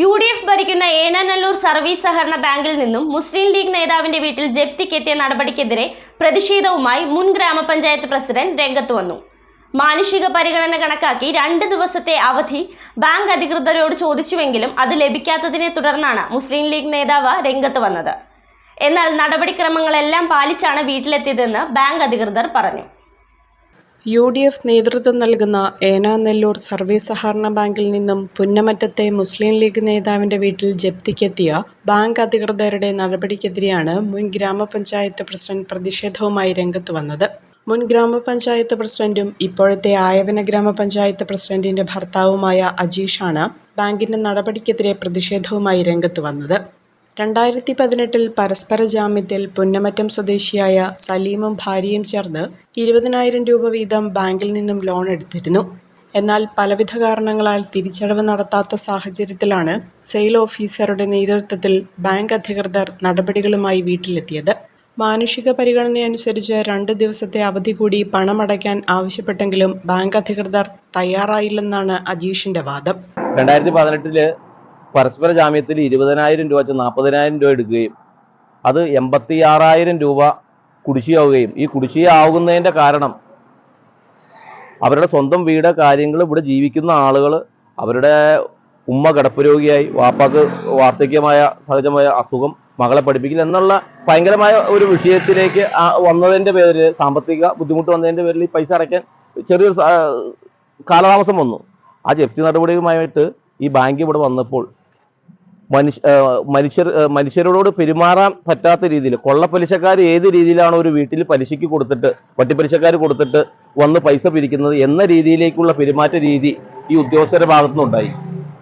U D F ഭരിക്കുന്ന Enanallur service സഹകരണ ബാങ്കിൽ നിന്നും മുസ്ലിം ലീഗ് നേതാവിന്റെ വീട്ടിൽ ജപ്തിക്കെത്തിയ നടപടിക്കെതിരെ പ്രതിഷേധവുമായി മുൻ ഗ്രാമപഞ്ചായത്ത് പ്രസിഡന്റ് രംഗത്ത് വന്നു. മാനുഷിക പരിഗണന കണക്കാക്കി രണ്ട് ദിവസത്തെ അവധി ബാങ്ക് അധികൃതരോട് ചോദിച്ചുവെങ്കിലും അത് ലഭിക്കാത്തതിനെ തുടർന്നാണ് മുസ്ലിം ലീഗ് നേതാവ് രംഗത്ത് വന്നത്. എന്നാൽ നടപടിക്രമങ്ങളെല്ലാം പാലിച്ചാണ് വീട്ടിലെത്തിയതെന്ന് ബാങ്ക് അധികൃതർ പറഞ്ഞു. യു ഡി എഫ് നേതൃത്വം നൽകുന്ന ഏനാനെല്ലൂർ സർവീസ് സഹകരണ ബാങ്കിൽ നിന്നും പുന്നമറ്റത്തെ മുസ്ലിം ലീഗ് നേതാവിന്റെ വീട്ടിൽ ജപ്തിക്കെത്തിയ ബാങ്ക് അധികൃതരുടെ നടപടിക്കെതിരെയാണ് മുൻ ഗ്രാമപഞ്ചായത്ത് പ്രസിഡന്റ് പ്രതിഷേധവുമായി രംഗത്ത് വന്നത്. മുൻ ഗ്രാമപഞ്ചായത്ത് പ്രസിഡന്റും ഇപ്പോഴത്തെ ആയവന ഗ്രാമപഞ്ചായത്ത് പ്രസിഡന്റിന്റെ ഭർത്താവുമായ അജീഷാണ് ബാങ്കിന്റെ നടപടിക്കെതിരെ പ്രതിഷേധവുമായി രംഗത്ത് വന്നത്. രണ്ടായിരത്തി പതിനെട്ടിൽ പരസ്പര ജാമ്യത്തിൽ പുന്നമറ്റം സ്വദേശിയായ സലീമും ഭാര്യയും ചേർന്ന് ഇരുപതിനായിരം രൂപ വീതം ബാങ്കിൽ നിന്നും ലോൺ എടുത്തിരുന്നു. എന്നാൽ പലവിധ കാരണങ്ങളാൽ തിരിച്ചടവ് നടത്താത്ത സാഹചര്യത്തിലാണ് സെയിൽ ഓഫീസറുടെ നേതൃത്വത്തിൽ ബാങ്ക് അധികൃതർ നടപടികളുമായി വീട്ടിലെത്തിയത്. മാനുഷിക പരിഗണനയനുസരിച്ച് രണ്ട് ദിവസത്തെ അവധി കൂടി പണമടയ്ക്കാൻ ആവശ്യപ്പെട്ടെങ്കിലും ബാങ്ക് അധികൃതർ തയ്യാറായില്ലെന്നാണ് അജീഷിന്റെ വാദം. രണ്ടായിരത്തി പതിനെട്ടിൽ പരസ്പര ജാമ്യത്തിൽ ഇരുപതിനായിരം രൂപ വെച്ച് നാൽപ്പതിനായിരം രൂപ എടുക്കുകയും അത് എൺപത്തി ആറായിരം രൂപ കുടിശ്ശിയാവുകയും ഈ കുടിശ്ശികയാവുന്നതിന്റെ കാരണം അവരുടെ സ്വന്തം വീട് കാര്യങ്ങൾ ഇവിടെ ജീവിക്കുന്ന ആളുകൾ അവരുടെ ഉമ്മ കിടപ്പ് രോഗിയായി വാപ്പാക്ക് വാർദ്ധക്യമായ സഹജമായ അസുഖം മകളെ പഠിപ്പിക്കില്ല എന്നുള്ള ഭയങ്കരമായ ഒരു വിഷയത്തിലേക്ക് വന്നതിന്റെ പേരിൽ സാമ്പത്തിക ബുദ്ധിമുട്ട് വന്നതിന്റെ പേരിൽ ഈ പൈസ അടയ്ക്കാൻ ചെറിയൊരു കാലതാമസം വന്നു. ആ ജപ്തി നടപടിയുമായിട്ട് ഈ ബാങ്ക് ഇവിടെ വന്നപ്പോൾ മനുഷ്യ മനുഷ്യർ മനുഷ്യരോട് പെരുമാറാൻ പറ്റാത്ത രീതിയിൽ കൊള്ളപ്പലിശക്കാർ ഏത് രീതിയിലാണ് ഒരു വീട്ടിൽ പലിശയ്ക്ക് കൊടുത്തിട്ട് വട്ടിപ്പലിശക്കാർ കൊടുത്തിട്ട് വന്ന് പൈസ പിരിക്കുന്നത് എന്ന രീതിയിലേക്കുള്ള പെരുമാറ്റ രീതി ഈ ഉദ്യോഗസ്ഥരുടെ ഭാഗത്തുനിന്നുണ്ടായി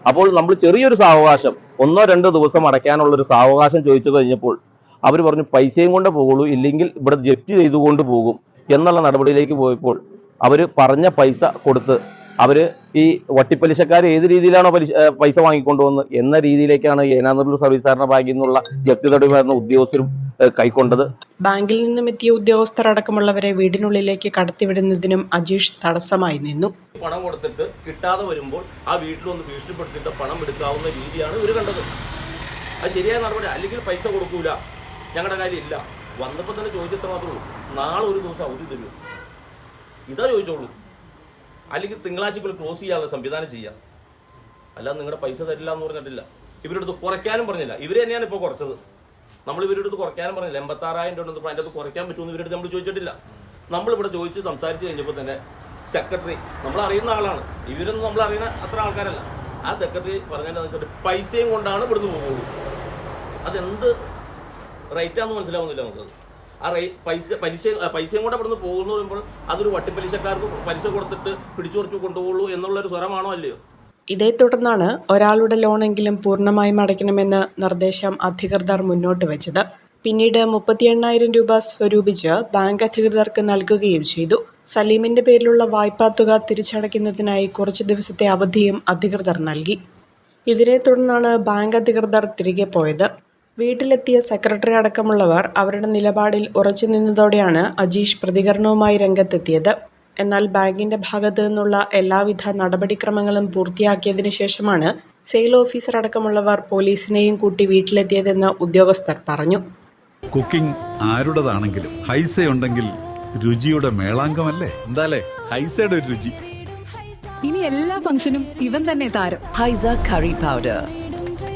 അപ്പോൾ നമ്മൾ ചെറിയൊരു സാവകാശം ഒന്നോ രണ്ടോ ദിവസം അടയ്ക്കാനുള്ള ഒരു സാവകാശം ചോദിച്ചു കഴിഞ്ഞപ്പോൾ അവർ പറഞ്ഞു പൈസയും കൊണ്ട് പോകുള്ളൂ ഇല്ലെങ്കിൽ ഇവിടെ ജപ്തി ചെയ്തുകൊണ്ട് പോകും എന്നുള്ള നടപടിയിലേക്ക് പോയപ്പോൾ അവർ പറഞ്ഞ പൈസ കൊടുത്ത് അവർ ഈ വട്ടിപ്പലിശക്കാർ ഏത് രീതിയിലാണോ പലിശ പൈസ വാങ്ങിക്കൊണ്ടുവന്ന് എന്ന രീതിയിലേക്കാണ് ഏനാനല്ലൂർ സർവീസ് സഹകരണ ബാങ്കിൽ നിന്നുള്ള ജപ്തി തടവുന്ന ഉദ്യോഗസ്ഥരും കൈക്കൊണ്ടത്. ബാങ്കിൽ നിന്നും എത്തിയ ഉദ്യോഗസ്ഥർ അടക്കമുള്ളവരെ വീടിനുള്ളിലേക്ക് കടത്തിവിടുന്നതിനും അജീഷ് തടസ്സമായി നിന്നു. പണം കൊടുത്തിട്ട് കിട്ടാതെ വരുമ്പോൾ ആ വീട്ടിൽ ഒന്ന് ഭീഷണിപ്പെടുത്തിയിട്ട് പണം എടുക്കാവുന്ന രീതിയാണ് ഇവർ കണ്ടത്. അത് ശരിയായ നടപടി അല്ലെങ്കിൽ പൈസ കൊടുക്കൂല. ഞങ്ങളുടെ കാര്യം ഇല്ല. വന്നപ്പോൾ തന്നെ ചോദിച്ചത്ര മാത്രമേ ഉള്ളൂ. നാളെ ഒരു ദിവസം അവധി തരൂ. ഇതാ ചോദിച്ചോളൂ. അല്ലെങ്കിൽ തിങ്കളാഴ്ചക്കുള്ളിൽ ക്ലോസ് ചെയ്യാനുള്ള സംവിധാനം ചെയ്യാം. അല്ലാതെ നിങ്ങളുടെ പൈസ തരില്ല എന്ന് പറഞ്ഞിട്ടില്ല. ഇവരുടെ അടുത്ത് കുറയ്ക്കാനും പറഞ്ഞില്ല. ഇവർ തന്നെയാണ് ഇപ്പോൾ കുറച്ചത്. നമ്മൾ ഇവരുടെ അടുത്ത് കുറയ്ക്കാനും പറഞ്ഞില്ല. എൺപത്താറായിരം രൂപ ഉണ്ടെന്ന് അതിന്റെ അടുത്ത് കുറയ്ക്കാൻ പറ്റുമെന്ന് ഇവരെടുത്ത് നമ്മൾ ചോദിച്ചിട്ടില്ല. നമ്മളിവിടെ ചോദിച്ച് സംസാരിച്ച് കഴിഞ്ഞപ്പോൾ തന്നെ സെക്രട്ടറി നമ്മൾ അറിയുന്ന ആളാണ്. ഇവരൊന്നും നമ്മൾ അറിയുന്ന അത്ര ആൾക്കാരല്ല. ആ സെക്രട്ടറി പറഞ്ഞതെന്ന് വെച്ചിട്ട് പൈസയും കൊണ്ടാണ് ഇവിടുന്ന് പോകുള്ളൂ അതെന്ത് റേറ്റാന്ന് മനസ്സിലാവുന്നില്ല നമുക്കത്. ആ റേ പൈസ പലിശ പൈസയും കൂടെ ഇവിടുന്ന് പോകുന്നു പറയുമ്പോൾ അതൊരു വട്ടിപ്പലിശക്കാർക്ക് പലിശ കൊടുത്തിട്ട് പിടിച്ചു കുറച്ച് കൊണ്ടുപോകുള്ളൂ എന്നുള്ളൊരു സ്വരമാണോ അല്ലയോ? ഇതേ തുടർന്നാണ് ഒരാളുടെ ലോണെങ്കിലും പൂർണമായും അടയ്ക്കണമെന്ന് നിർദ്ദേശം അധികൃതർ മുന്നോട്ട് വെച്ചത്. പിന്നീട് മുപ്പത്തി എണ്ണായിരം രൂപ സ്വരൂപിച്ച് ബാങ്ക് അധികൃതർക്ക് നൽകുകയും ചെയ്തു. സലീമിന്റെ പേരിലുള്ള വായ്പാ തുക തിരിച്ചടയ്ക്കുന്നതിനായി കുറച്ച് ദിവസത്തെ അവധിയും അധികൃതർ നൽകി. ഇതിനെ തുടർന്നാണ് ബാങ്ക് അധികൃതർ തിരികെ പോയത്. വീട്ടിലെത്തിയ സെക്രട്ടറി അടക്കമുള്ളവർ അവരുടെ നിലപാടിൽ ഉറച്ചു നിന്നതോടെയാണ് അജീഷ് പ്രതികരണവുമായി രംഗത്തെത്തിയത്. എന്നാൽ ബാങ്കിന്റെ ഭാഗത്തു നിന്നുള്ള എല്ലാവിധ നടപടിക്രമങ്ങളും പൂർത്തിയാക്കിയതിനു ശേഷമാണ് സെയിൽ ഓഫീസർ അടക്കമുള്ളവർ പോലീസിനെയും കൂട്ടി വീട്ടിലെത്തിയതെന്ന് ഉദ്യോഗസ്ഥർ പറഞ്ഞു. കുക്കിംഗ് ആരുടേതാണെങ്കിലും ഹൈസ ഉണ്ടെങ്കിൽ രുചിയുടെ മേളാങ്കമല്ലേ? എന്താലേ? ഹൈസയുടെ ഒരു രുചി. ഇനി എല്ലാ ഫംഗ്ഷനും ഇവൻ തന്നെ താരം. ഹൈസ കറി powder.